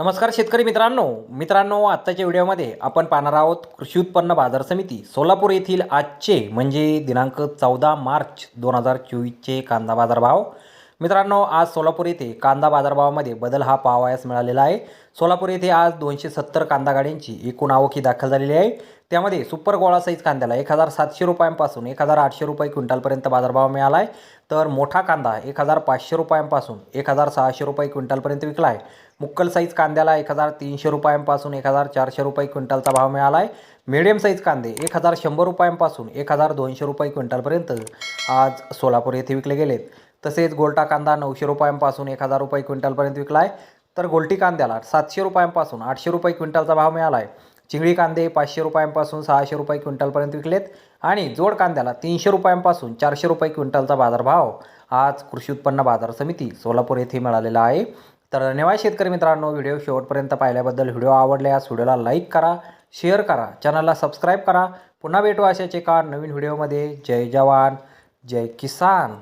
नमस्कार शेतकरी मित्रांनो. मित्रांनो आत्ताच्या व्हिडिओमध्ये आपण पाहणार आहोत कृषी उत्पन्न बाजार समिती सोलापूर येथील आजचे म्हणजे दिनांक चौदा मार्च दोन हजार चोवीसचे कांदा बाजारभाव. मित्रांनो आज सोलापूर येथे कांदा बाजारभावामध्ये बदल हा पाहावयास मिळालेला आहे. सोलापूर येथे आज दोनशे सत्तर कांदा गाड्यांची एकूण आवकी दाखल झालेली आहे. त्यामध्ये सुपर गोळा साईज कांद्याला एक हजार सातशे रुपयांपासून एक हजार आठशे रुपये क्विंटलपर्यंत बाजारभाव मिळाला आहे तर मोठा कांदा एक हजार पाचशे रुपयांपासून एक हजार सहाशे रुपये क्विंटलपर्यंत विकला आहे मुक्कल साईज कांद्याला एक हजार तीनशे रुपयांपासून एक हजार चारशे रुपये क्विंटलचा भाव मिळाला आहे मिडियम साईज कांदे एक हजार शंभर रुपयांपासून एक हजार दोनशे रुपये क्विंटलपर्यंत आज सोलापूर येथे विकले गेलेत. तसेच गोल्टा कांदा नऊशे रुपयांपासून एक हजार रुपये क्विंटलपर्यंत विकला आहे तर गोलटी कांद्याला सातशे रुपयांपासून आठशे रुपये क्विंटलचा भाव मिळाला आहे चिंगळी कांदे पाचशे रुपयांपासून सहाशे रुपये क्विंटलपर्यंत विकलेत आणि जोड कांद्याला तीनशे रुपयांपासून चारशे रुपये क्विंटलचा बाजारभाव. आज कृषी उत्पन्न बाजार समिती सोलापूर येथे मिळालेला आहे. तर धन्यवाद शेतकरी मित्रांनो व्हिडिओ शेवटपर्यंत पाहिल्याबद्दल व्हिडिओ आवडल्यास व्हिडिओला लाईक करा शेअर करा चॅनलला सबस्क्राईब करा. पुन्हा भेटू अशाच एका नवीन व्हिडिओमध्ये. जय जवान जय किसान.